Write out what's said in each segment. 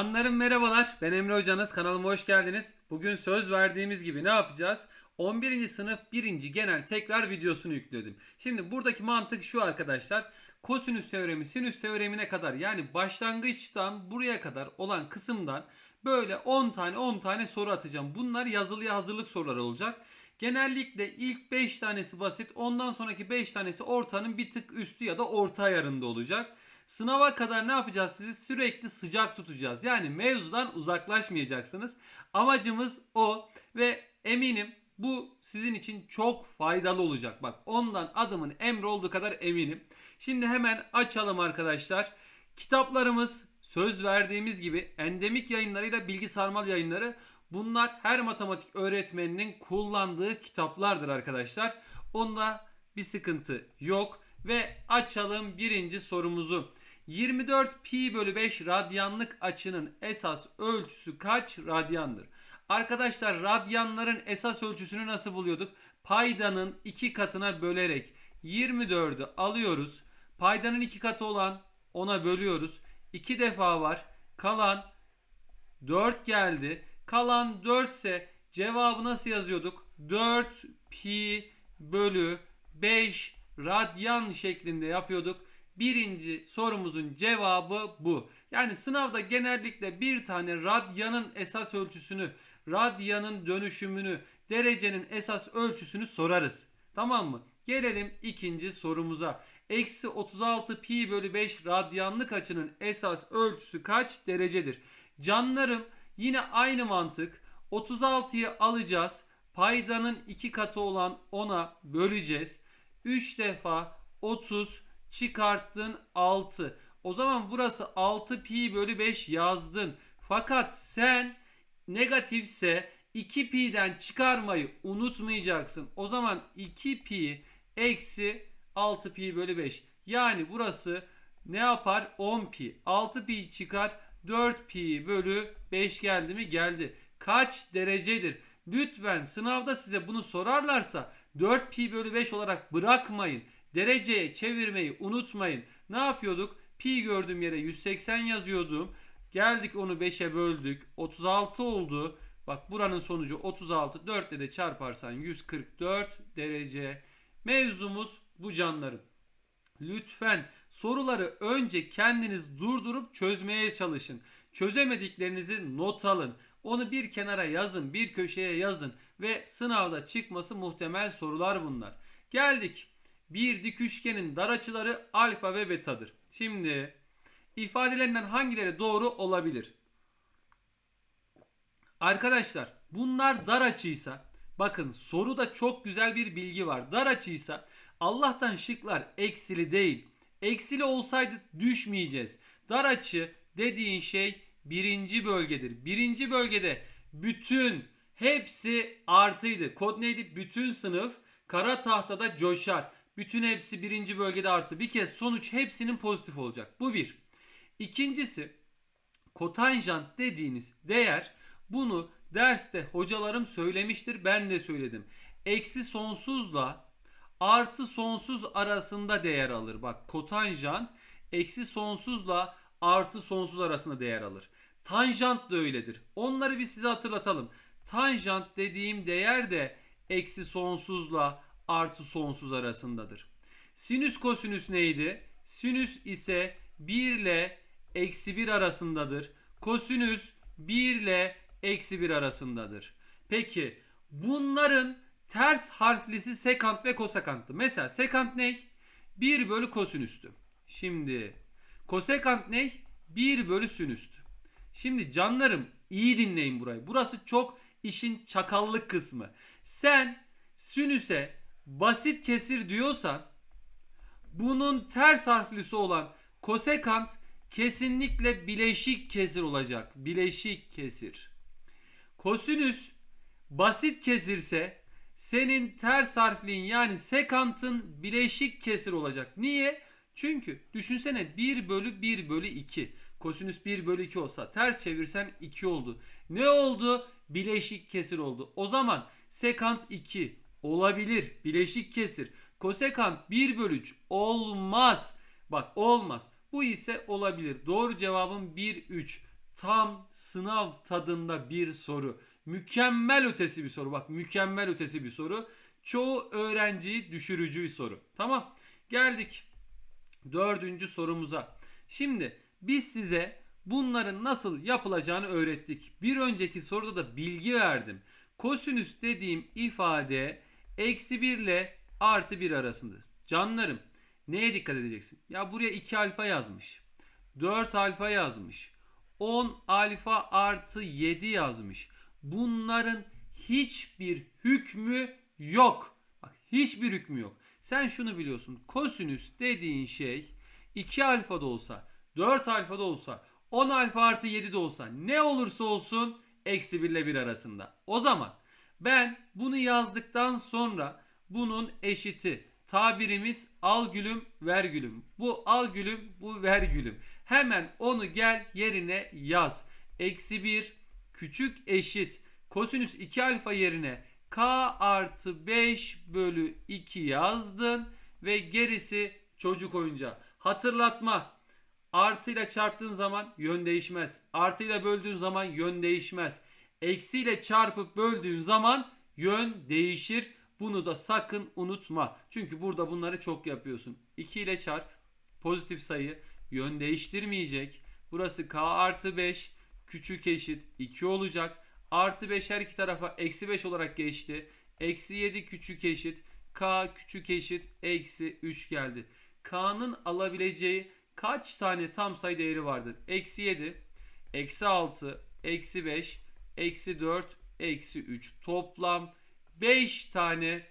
Canlarım merhabalar. Ben Emre Hocanız. Kanalıma hoş geldiniz. Bugün söz verdiğimiz gibi ne yapacağız? 11. sınıf 1. genel tekrar videosunu yükledim. Şimdi buradaki mantık şu arkadaşlar. Kosinüs teoremi sinüs teoremine kadar yani başlangıçtan buraya kadar olan kısımdan böyle 10 tane 10 tane soru atacağım. Bunlar yazılıya hazırlık soruları olacak. Genellikle ilk 5 tanesi basit, ondan sonraki 5 tanesi ortanın bir tık üstü ya da orta ayarında olacak. Sınava kadar ne yapacağız sizi? Sürekli sıcak tutacağız. Yani mevzudan uzaklaşmayacaksınız. Amacımız o ve eminim bu sizin için çok faydalı olacak. Bak ondan adımın emri olduğu kadar eminim. Şimdi hemen açalım arkadaşlar. Kitaplarımız söz verdiğimiz gibi endemik yayınlarıyla bilgi sarmal yayınları bunlar her matematik öğretmeninin kullandığı kitaplardır arkadaşlar. Onda bir sıkıntı yok ve açalım birinci sorumuzu. 24 pi bölü 5 radyanlık açının esas ölçüsü kaç radyandır? Arkadaşlar radyanların esas ölçüsünü nasıl buluyorduk? Paydanın iki katına bölerek 24'ü alıyoruz. Paydanın iki katı olan 10'a bölüyoruz. 2 defa var. Kalan 4 geldi. Kalan 4 ise cevabı nasıl yazıyorduk? 4 pi bölü 5 radyan şeklinde yapıyorduk. Birinci sorumuzun cevabı bu. Yani sınavda genellikle bir tane radyanın esas ölçüsünü, radyanın dönüşümünü, derecenin esas ölçüsünü sorarız. Tamam mı? Gelelim ikinci sorumuza. Eksi 36 pi bölü 5 radyanlık açının esas ölçüsü kaç derecedir? Canlarım yine aynı mantık. 36'yı alacağız. Paydanın iki katı olan 10'a böleceğiz. 3 defa 30 çıkarttın 6. O zaman burası 6 pi bölü 5 yazdın. Fakat sen negatifse 2 pi'den çıkarmayı unutmayacaksın. O zaman 2 pi eksi 6 pi bölü 5. Yani burası ne yapar? 10 pi. 6 pi çıkar 4 pi bölü 5 geldi mi? Geldi. Kaç derecedir? Lütfen sınavda size bunu sorarlarsa 4 pi bölü 5 olarak bırakmayın. Dereceye çevirmeyi unutmayın. Ne yapıyorduk? Pi gördüğüm yere 180 yazıyordum. Geldik onu 5'e böldük. 36 oldu. Bak buranın sonucu 36. 4 ile de çarparsan 144 derece. Mevzumuz bu canlarım. Lütfen soruları önce kendiniz durdurup çözmeye çalışın. Çözemediklerinizi not alın. Onu bir kenara yazın, bir köşeye yazın ve sınavda çıkması muhtemel sorular bunlar. Geldik. Bir dik üçgenin dar açıları alfa ve betadır. Şimdi ifadelerinden hangileri doğru olabilir? Arkadaşlar bunlar dar açıysa bakın soruda çok güzel bir bilgi var. Dar açıysa Allah'tan şıklar eksili değil. Eksili olsaydı düşmeyeceğiz. Dar açı dediğin şey birinci bölgedir. Birinci bölgede bütün hepsi artıydı. Kod neydi? Bütün sınıf kara tahtada coşar. Bütün hepsi birinci bölgede artı. Bir kez sonuç hepsinin pozitif olacak. Bu bir. İkincisi kotanjant dediğiniz değer bunu derste hocalarım söylemiştir. Ben de söyledim. Eksi sonsuzla artı sonsuz arasında değer alır. Bak kotanjant eksi sonsuzla artı sonsuz arasında değer alır. Tanjant da öyledir. Onları bir size hatırlatalım. Tanjant dediğim değer de eksi sonsuzla artı sonsuz arasındadır. Sinüs kosinüs neydi? Sinüs ise 1 ile eksi 1 arasındadır. Kosinüs 1 ile eksi 1 arasındadır. Peki bunların ters harflisi sekant ve kosekanttı. Mesela sekant ne? 1 bölü kosinüstü. Şimdi kosekant ne? 1 bölü sinüstü. Şimdi canlarım iyi dinleyin burayı. Burası çok işin çakallık kısmı. Sen sinüse basit kesir diyorsan bunun ters harflisi olan kosekant kesinlikle bileşik kesir olacak. Bileşik kesir. Kosinüs basit kesirse senin ters harflin yani sekantın bileşik kesir olacak. Niye? Çünkü düşünsene 1 bölü 1 bölü 2. Kosinüs 1 bölü 2 olsa ters çevirsen 2 oldu. Ne oldu? Bileşik kesir oldu. O zaman sekant 2 olabilir. Bileşik kesir. Kosekant 1 bölü 3 olmaz. Bak olmaz. Bu ise olabilir. Doğru cevabım 1 3. tam sınav tadında bir soru. Mükemmel ötesi bir soru. Bak mükemmel ötesi bir soru. Çoğu öğrenciyi düşürücü bir soru. Tamam. Geldik dördüncü sorumuza. Şimdi biz size bunların nasıl yapılacağını öğrettik. Bir önceki soruda da bilgi verdim. Kosinüs dediğim ifade eksi 1 ile artı 1 arasındadır. Canlarım neye dikkat edeceksin? Ya buraya 2 alfa yazmış. 4 alfa yazmış. 10 alfa artı 7 yazmış. Bunların hiçbir hükmü yok. Bak hiçbir hükmü yok. Sen şunu biliyorsun. Kosinüs dediğin şey 2 alfa da olsa, 4 alfa da olsa, 10 alfa artı 7 de olsa ne olursa olsun eksi 1 ile 1 arasında. O zaman ben bunu yazdıktan sonra bunun eşiti tabirimiz al gülüm ver gülüm. Bu al gülüm bu ver gülüm. Hemen onu gel yerine yaz. Eksi 1 küçük eşit kosinüs 2 alfa yerine k artı 5 bölü 2 yazdın ve gerisi çocuk oyuncağı. Hatırlatma artıyla çarptığın zaman yön değişmez. Artıyla böldüğün zaman yön değişmez. Eksiyle çarpıp böldüğün zaman yön değişir. Bunu da sakın unutma. Çünkü burada bunları çok yapıyorsun. 2 ile çarp pozitif sayı yön değiştirmeyecek. Burası k artı 5 küçük eşit 2 olacak. Artı 5 her iki tarafa eksi 5 olarak geçti. Eksi 7 küçük eşit k küçük eşit eksi 3 geldi. K'nın alabileceği kaç tane tam sayı değeri vardır? Eksi 7, eksi 6, eksi 5, eksi 4, eksi 3. Toplam 5 tane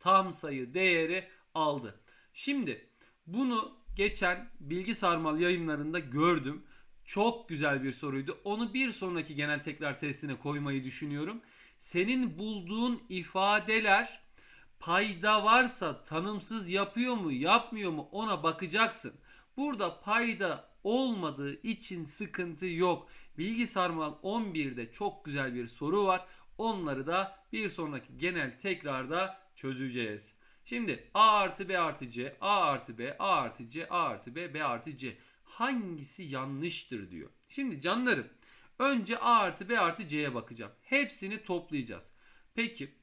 tam sayı değeri aldı. Şimdi bunu geçen bilgi sarmal yayınlarında gördüm. Çok güzel bir soruydu. Onu bir sonraki genel tekrar testine koymayı düşünüyorum. Senin bulduğun ifadeler payda varsa tanımsız yapıyor mu yapmıyor mu ona bakacaksın. Burada payda olmadığı için sıkıntı yok. Bilgi sarmal 11'de çok güzel bir soru var. Onları da bir sonraki genel tekrarda çözeceğiz. Şimdi A artı B artı C, A artı B, A artı C, A artı B, B artı C. Hangisi yanlıştır diyor. Şimdi canlarım önce A artı B artı C'ye bakacağım. Hepsini toplayacağız. Peki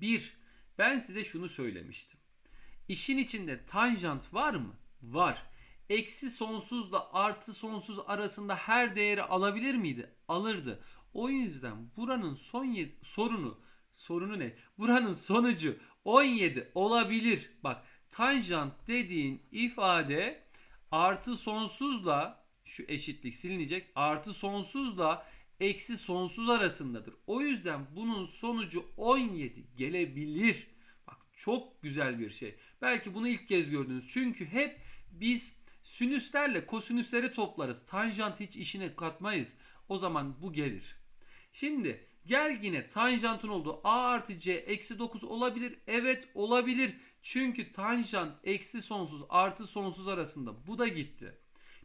1. Ben size şunu söylemiştim. İşin içinde tanjant var mı? Var. Eksi sonsuzla artı sonsuz arasında her değeri alabilir miydi? Alırdı. O yüzden buranın son yedi, sorunu sorunu ne? Buranın sonucu 17 olabilir. Bak tanjant dediğin ifade artı sonsuzla şu eşitlik silinecek. Artı sonsuzla eksi sonsuz arasındadır. O yüzden bunun sonucu 17 gelebilir. Bak çok güzel bir şey. Belki bunu ilk kez gördünüz. Çünkü hep biz sinüslerle kosinüsleri toplarız. Tanjant hiç işine katmayız. O zaman bu gelir. Şimdi gel yine tanjantın olduğu a artı c eksi 9 olabilir. Evet olabilir. Çünkü tanjant eksi sonsuz artı sonsuz arasında. Bu da gitti.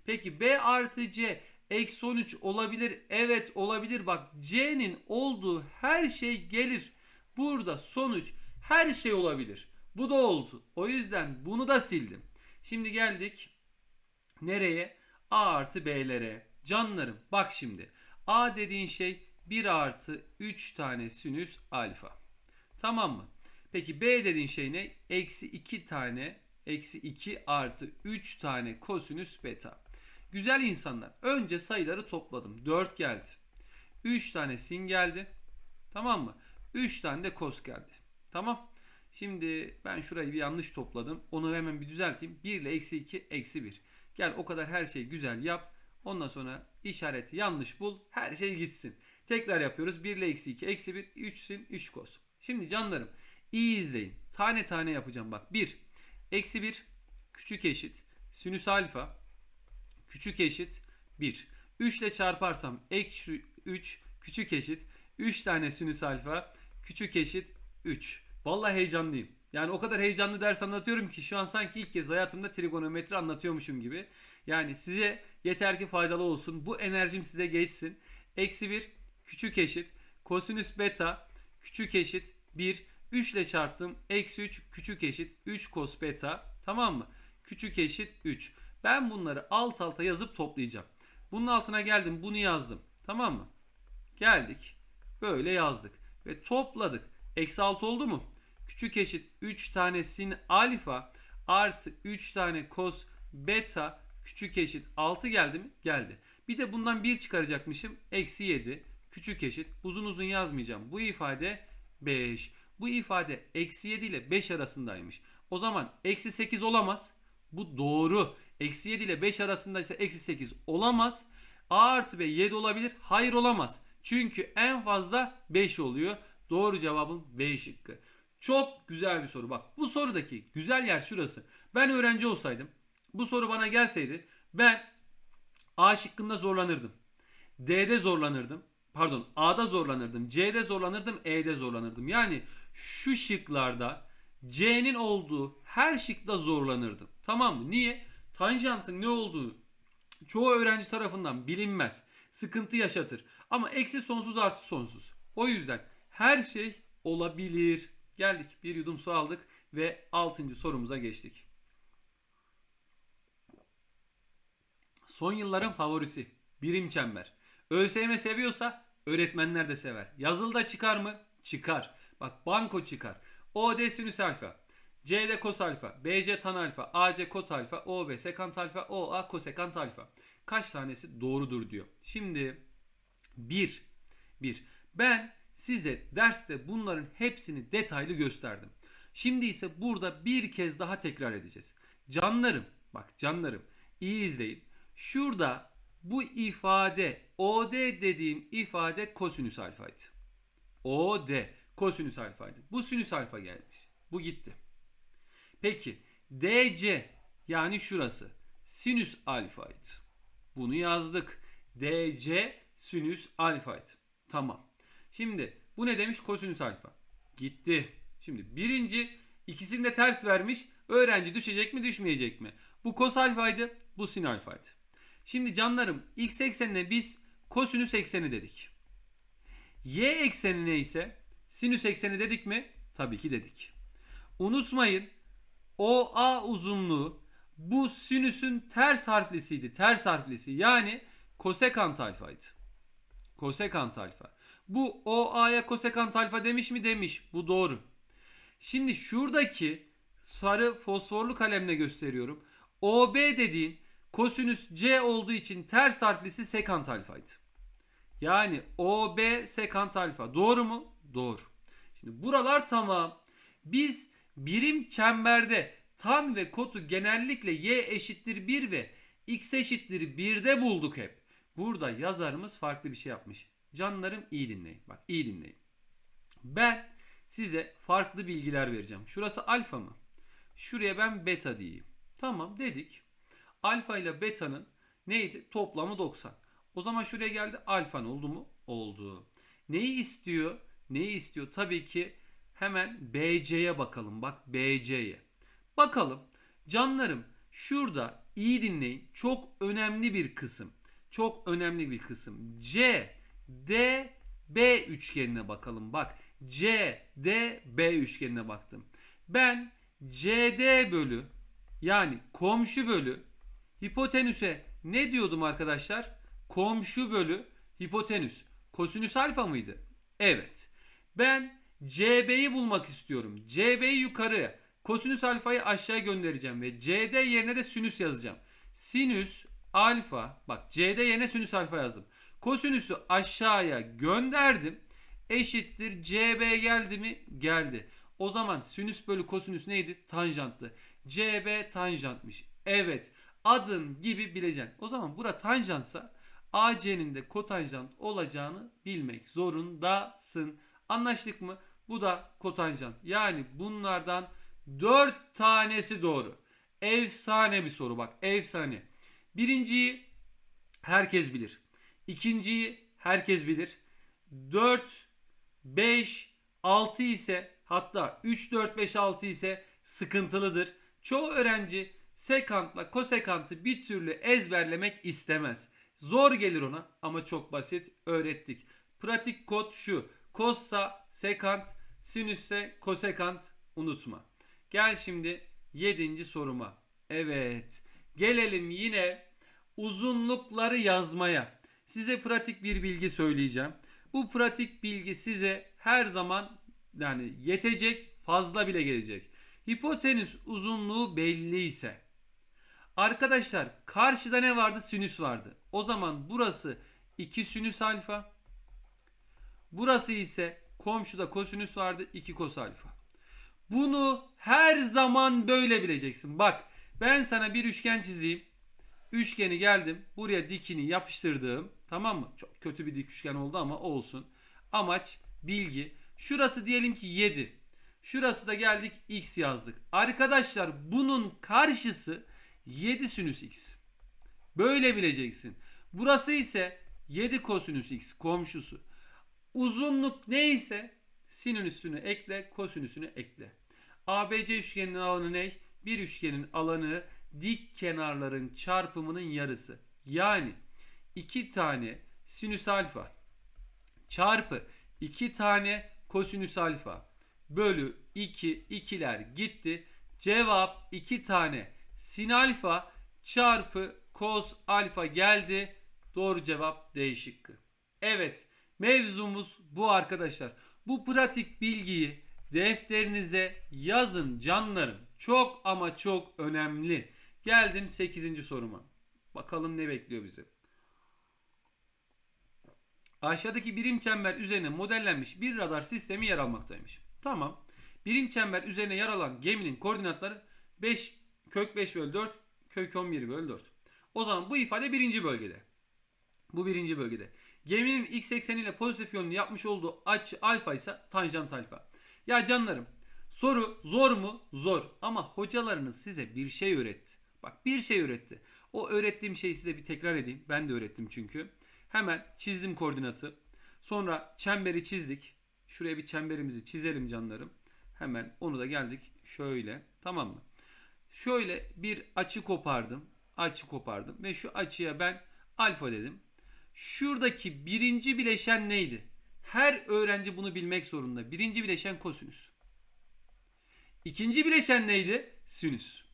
Peki b artı c eksi 13 olabilir. Evet olabilir. Bak c'nin olduğu her şey gelir. Burada sonuç her şey olabilir. Bu da oldu. O yüzden bunu da sildim. Şimdi geldik nereye? A artı B'lere. Canlarım bak şimdi. A dediğin şey 1 artı 3 tane sinüs alfa. Tamam mı? Peki B dediğin şey ne? Eksi 2 tane eksi 2 artı 3 tane kosinüs beta. Güzel insanlar. Önce sayıları topladım. 4 geldi. 3 tane sin geldi. Tamam mı? 3 tane de kos geldi. Tamam. Şimdi ben şurayı bir yanlış topladım. Onu hemen bir düzelteyim. 1 ile eksi 2 eksi 1. Gel o kadar her şeyi güzel yap. Ondan sonra işareti yanlış bul. Her şey gitsin. Tekrar yapıyoruz. 1 ile eksi 2 eksi 1 3 sin 3 kos. Şimdi canlarım iyi izleyin. Tane tane yapacağım bak. 1 eksi 1 küçük eşit sinüs alfa küçük eşit 1. 3 ile çarparsam eksi 3 küçük eşit 3 tane sinüs alfa küçük eşit 3. Vallahi heyecanlıyım. Yani o kadar heyecanlı ders anlatıyorum ki şu an sanki ilk kez hayatımda trigonometri anlatıyormuşum gibi. Yani size yeter ki faydalı olsun. Bu enerjim size geçsin. Eksi 1 küçük eşit kosinüs beta küçük eşit 1. 3 ile çarptım. Eksi 3 küçük eşit 3 kos beta. Tamam mı? Küçük eşit 3. Ben bunları alt alta yazıp toplayacağım. Bunun altına geldim bunu yazdım. Tamam mı? Geldik. Böyle yazdık. Ve topladık. Eksi 6 oldu mu? Küçük eşit 3 tane sin alfa artı 3 tane cos beta küçük eşit 6 geldi mi? Geldi. Bir de bundan 1 çıkaracakmışım. Eksi 7 küçük eşit. Uzun uzun yazmayacağım. Bu ifade 5. Bu ifade eksi 7 ile 5 arasındaymış. O zaman eksi 8 olamaz. Bu doğru. Eksi 7 ile 5 arasındaysa eksi 8 olamaz. A artı B 7 olabilir. Hayır olamaz. Çünkü en fazla 5 oluyor. Doğru cevabım B şıkkı. Çok güzel bir soru. Bak bu sorudaki güzel yer şurası. Ben öğrenci olsaydım bu soru bana gelseydi ben A şıkkında zorlanırdım. D'de zorlanırdım. Pardon A'da zorlanırdım. C'de zorlanırdım. E'de zorlanırdım. Yani şu şıklarda C'nin olduğu her şıkta zorlanırdım. Tamam mı? Niye? Tanjantın ne olduğu çoğu öğrenci tarafından bilinmez. Sıkıntı yaşatır. Ama eksi sonsuz artı sonsuz. O yüzden her şey olabilir. Geldik bir yudum su aldık ve 6. sorumuza geçtik. Son yılların favorisi birim çember. ÖSYM seviyorsa öğretmenler de sever. Yazılıda çıkar mı? Çıkar. Bak banko çıkar. OD sinüs alfa. CD kos alfa, BC tan alfa, AC kot alfa, OB sekant alfa, OA kosekant alfa. Kaç tanesi doğrudur diyor. Şimdi 1. 1. Ben size derste bunların hepsini detaylı gösterdim. Şimdi ise burada bir kez daha tekrar edeceğiz. Canlarım, bak canlarım iyi izleyin. Şurada bu ifade OD dediğim ifade kosinüs alfaydı. OD kosinüs alfaydı. Bu sinüs alfa gelmiş. Bu gitti. Peki DC yani şurası sinüs alfaydı. Bunu yazdık. DC sinüs alfaydı. Tamam. Şimdi bu ne demiş? Kosinüs alfa. Gitti. Şimdi birinci ikisini de ters vermiş. Öğrenci düşecek mi düşmeyecek mi? Bu kos alfaydı. Bu sin alfaydı. Şimdi canlarım x eksenine biz kosinüs ekseni dedik. Y eksenine ise sinüs ekseni dedik mi? Tabii ki dedik. Unutmayın OA uzunluğu bu sinüsün ters harflisiydi. Ters harflisi yani kosekant alfaydı. Kosekant alfa. Bu OA'ya kosekant alfa demiş mi? Demiş. Bu doğru. Şimdi şuradaki sarı fosforlu kalemle gösteriyorum. OB dediğin kosinüs C olduğu için ters harflisi sekant alfaydı. Yani OB sekant alfa. Doğru mu? Doğru. Şimdi buralar tamam. Biz birim çemberde tan ve kotu genellikle y eşittir 1 ve x eşittir 1'de bulduk hep. Burada yazarımız farklı bir şey yapmış. Canlarım iyi dinleyin. Bak iyi dinleyin. Ben size farklı bilgiler vereceğim. Şurası alfa mı? Şuraya ben beta diyeyim. Tamam dedik. Alfa ile beta'nın neydi? Toplamı 90. O zaman şuraya geldi alfa ne oldu mu? Oldu. Neyi istiyor? Neyi istiyor? Tabii ki hemen BC'ye bakalım. Bak BC'ye. Bakalım. Canlarım şurada iyi dinleyin. Çok önemli bir kısım. Çok önemli bir kısım. C, D, B üçgenine bakalım. Bak C, D, B üçgenine baktım. Ben CD bölü yani komşu bölü hipotenüse ne diyordum arkadaşlar? Komşu bölü hipotenüs. Kosinüs alfa mıydı? Evet. Ben CB'yi bulmak istiyorum. CB'yi yukarı, kosinüs alfayı aşağıya göndereceğim ve CD yerine de sinüs yazacağım. Sinüs alfa, bak CD yerine sinüs alfa yazdım. Kosinüsü aşağıya gönderdim. Eşittir CB geldi mi? Geldi. O zaman sinüs bölü kosinüs neydi? Tanjantlı. CB tanjantmış. Evet. Adın gibi bileceksin. O zaman bura tanjantsa AC'nin de kotanjant olacağını bilmek zorundasın. Anlaştık mı? Bu da kotanjant. Yani bunlardan 4 tanesi doğru. Efsane bir soru bak. Efsane. Birinciyi herkes bilir. İkinciyi herkes bilir. 4, 5, 6 ise hatta 3, 4, 5, 6 ise sıkıntılıdır. Çoğu öğrenci sekantla kosekantı bir türlü ezberlemek istemez. Zor gelir ona ama çok basit öğrettik. Pratik kod şu. Kossa sekant, sinüsse kosekant unutma. Gel şimdi 7. soruma. Evet. Gelelim yine uzunlukları yazmaya. Size pratik bir bilgi söyleyeceğim. Bu pratik bilgi size her zaman yani yetecek, fazla bile gelecek. Hipotenüs uzunluğu belli ise arkadaşlar karşıda ne vardı? Sinüs vardı. O zaman burası 2 sinüs alfa. Burası ise komşuda kosinüs vardı 2 kos alfa. Bunu her zaman böyle bileceksin. Bak ben sana bir üçgen çizeyim. Üçgeni geldim. Buraya dikini yapıştırdım. Tamam mı? Çok kötü bir dik üçgen oldu ama olsun. Amaç bilgi. Şurası diyelim ki 7. Şurası da geldik x yazdık. Arkadaşlar bunun karşısı 7 sinüs x. Böyle bileceksin. Burası ise 7 kosinüs x komşusu. Uzunluk neyse sinüsünü ekle, kosinüsünü ekle. ABC üçgeninin alanı ne? Bir üçgenin alanı dik kenarların çarpımının yarısı. Yani 2 tane sinüs alfa çarpı 2 tane kosinüs alfa bölü 2 ikiler gitti. Cevap 2 tane sin alfa çarpı kos alfa geldi. Doğru cevap D şıkkı. Evet mevzumuz bu arkadaşlar. Bu pratik bilgiyi defterinize yazın canlarım. Çok ama çok önemli. Geldim 8. soruma. Bakalım ne bekliyor bizi. Aşağıdaki birim çember üzerine modellenmiş bir radar sistemi yer almaktaymış. Tamam. Birim çember üzerine yer alan geminin koordinatları 5 kök 5 bölü 4 kök 11 bölü 4. O zaman bu ifade birinci bölgede. Bu birinci bölgede. Geminin x ekseniyle pozitif yönlü yapmış olduğu açı alfa ise tanjant alfa. Ya canlarım soru zor mu? Zor. Ama hocalarınız size bir şey öğretti. Bak bir şey öğretti. O öğrettiğim şeyi size bir tekrar edeyim. Ben de öğrettim çünkü. Hemen çizdim koordinatı. Sonra çemberi çizdik. Şuraya bir çemberimizi çizelim canlarım. Hemen onu da geldik. Şöyle. Tamam mı? Şöyle bir açı kopardım. Açı kopardım. Ve şu açıya ben alfa dedim. Şuradaki birinci bileşen neydi? Her öğrenci bunu bilmek zorunda. Birinci bileşen kosinüs. İkinci bileşen neydi? Sinüs.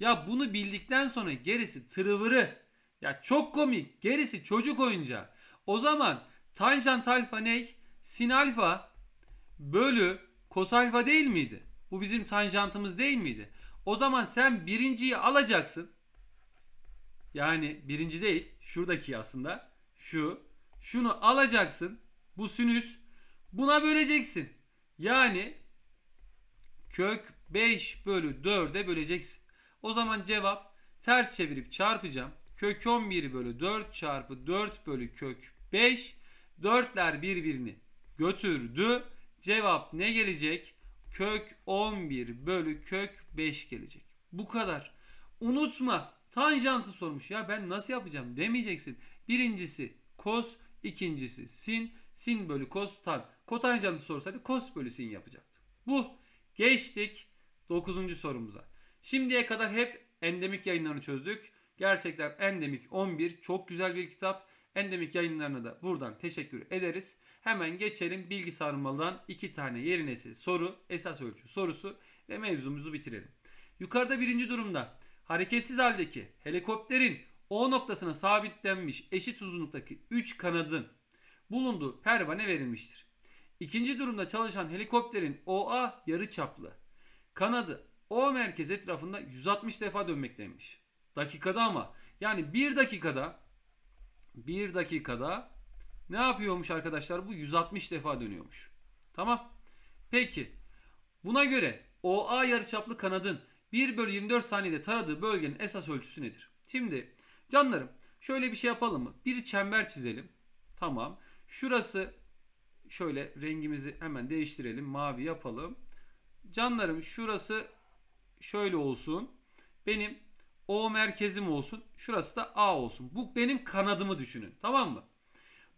Ya bunu bildikten sonra gerisi tırıvırı. Ya çok komik. Gerisi çocuk oyuncağı. O zaman tanjant alfa ne? Sin alfa bölü kos alfa değil miydi? Bu bizim tanjantımız değil miydi? O zaman sen birinciyi alacaksın. Yani birinci değil. Şuradaki aslında. Şu. Şunu alacaksın. Bu sinüs. Buna böleceksin. Yani kök 5 bölü 4'e böleceksin. O zaman cevap ters çevirip çarpacağım. Kök 11 bölü 4 çarpı 4 bölü kök 5. 4'ler birbirini götürdü. Cevap ne gelecek? Kök 11 bölü kök 5 gelecek. Bu kadar. Unutma. Tanjantı sormuş. Ya ben nasıl yapacağım demeyeceksin. Birincisi kos, ikincisi sin, sin bölü kos tan. Kotanjantı sorsaydı kos bölü sin yapacaktı. Bu. Geçtik 9. sorumuza. Şimdiye kadar hep endemik yayınlarını çözdük. Gerçekten Endemik 11 çok güzel bir kitap. Endemik yayınlarına da buradan teşekkür ederiz. Hemen geçelim bilgi iki tane yeri nesil soru, esas ölçü sorusu ve mevzumuzu bitirelim. Yukarıda birinci durumda hareketsiz haldeki helikopterin O noktasına sabitlenmiş eşit uzunluktaki 3 kanadın bulunduğu pervane verilmiştir. İkinci durumda çalışan helikopterin OA yarıçaplı kanadı O merkez etrafında 160 defa dönmekteymiş. Dakikada ama yani bir dakikada bir dakikada ne yapıyormuş arkadaşlar? Bu 160 defa dönüyormuş. Tamam. Peki. Buna göre OA yarıçaplı kanadın 1 bölü 24 saniyede taradığı bölgenin esas ölçüsü nedir? Şimdi canlarım şöyle bir şey yapalım mı? Bir çember çizelim. Tamam. Şurası şöyle rengimizi hemen değiştirelim. Mavi yapalım. Canlarım şurası şöyle olsun. Benim O merkezim olsun. Şurası da A olsun. Bu benim kanadımı düşünün. Tamam mı?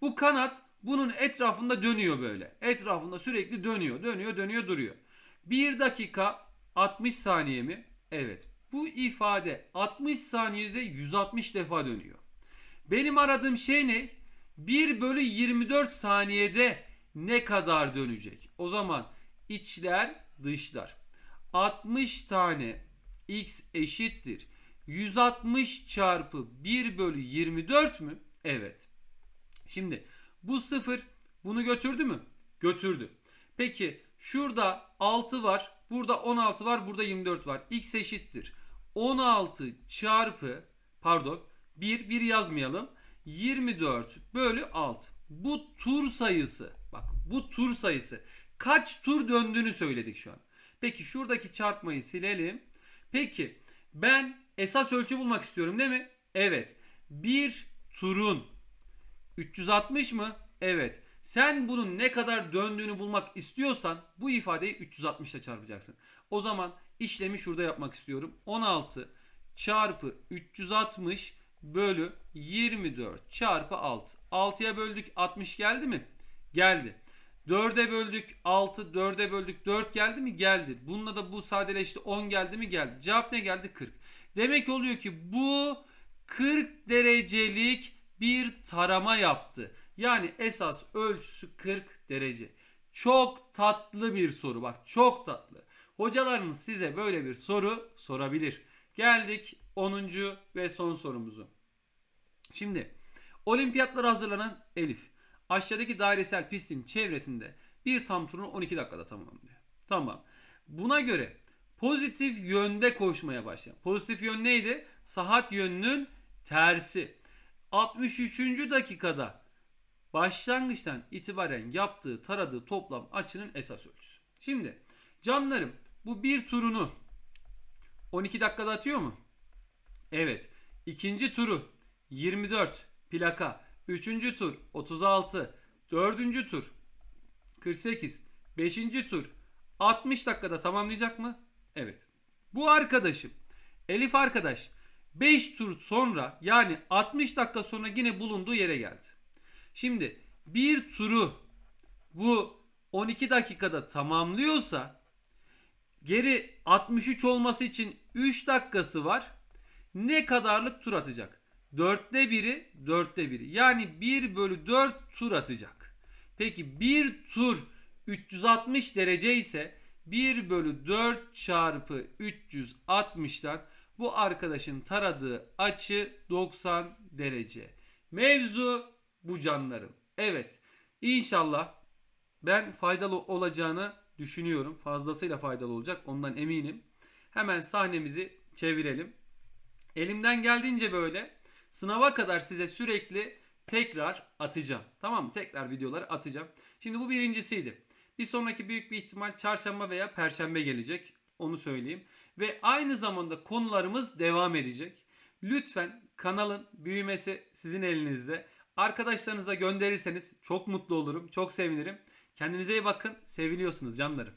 Bu kanat bunun etrafında dönüyor böyle. Etrafında sürekli dönüyor, dönüyor, dönüyor, duruyor. 1 dakika 60 saniye mi? Evet. Bu ifade 60 saniyede 160 defa dönüyor. Benim aradığım şey ne? 1 bölü 24 saniyede ne kadar dönecek? O zaman içler dışlar. 60 tane x eşittir. 160 çarpı 1 bölü 24 mü? Evet. Şimdi bu 0 bunu götürdü mü? Götürdü. Peki şurada 6 var. Burada 16 var. Burada 24 var. X eşittir. 16 çarpı pardon 1 1 yazmayalım. 24 bölü 6. Bu tur sayısı. Bak bu tur sayısı. Kaç tur döndüğünü söyledik şu an. Peki şuradaki çarpmayı silelim. Peki ben esas ölçü bulmak istiyorum değil mi? Evet. Bir turun 360 mı? Evet. Sen bunun ne kadar döndüğünü bulmak istiyorsan bu ifadeyi 360 ile çarpacaksın. O zaman işlemi şurada yapmak istiyorum. 16 çarpı 360 bölü 24 çarpı 6. 6'ya böldük 60 geldi mi? Geldi. 4'e böldük 6, 4'e böldük 4 geldi mi? Geldi. Bununla da bu sadeleşti 10 geldi mi? Geldi. Cevap ne geldi? 40. Demek oluyor ki bu 40 derecelik bir tarama yaptı. Yani esas ölçüsü 40 derece. Çok tatlı bir soru bak çok tatlı. Hocalarınız size böyle bir soru sorabilir. Geldik 10. ve son sorumuzu. Şimdi olimpiyatlara hazırlanan Elif aşağıdaki dairesel pistin çevresinde bir tam turunu 12 dakikada tamamlıyor. Tamam. Buna göre pozitif yönde koşmaya başlayan. Pozitif yön neydi? Saat yönünün tersi. 63. dakikada başlangıçtan itibaren yaptığı taradığı toplam açının esas ölçüsü. Şimdi canlarım bu bir turunu 12 dakikada atıyor mu? Evet. İkinci turu 24 plaka. Üçüncü tur 36. Dördüncü tur 48. Beşinci tur 60 dakikada tamamlayacak mı? Evet. Bu arkadaşım Elif arkadaş 5 tur sonra yani 60 dakika sonra yine bulunduğu yere geldi. Şimdi bir turu bu 12 dakikada tamamlıyorsa geri 63 olması için 3 dakikası var. Ne kadarlık tur atacak? Dörtte biri, dörtte biri. Yani 1 bölü 4 tur atacak. Peki bir tur 360 derece ise 1 bölü 4 çarpı 360'tan bu arkadaşın taradığı açı 90 derece. Mevzu bu canlarım. Evet inşallah ben faydalı olacağını düşünüyorum. Fazlasıyla faydalı olacak ondan eminim. Hemen sahnemizi çevirelim. Elimden geldiğince böyle sınava kadar size sürekli tekrar atacağım. Tamam mı? Tekrar videoları atacağım. Şimdi bu birincisiydi. Bir sonraki büyük bir ihtimal çarşamba veya perşembe gelecek. Onu söyleyeyim. Ve aynı zamanda konularımız devam edecek. Lütfen kanalın büyümesi sizin elinizde. Arkadaşlarınıza gönderirseniz çok mutlu olurum. Çok sevinirim. Kendinize iyi bakın. Seviliyorsunuz canlarım.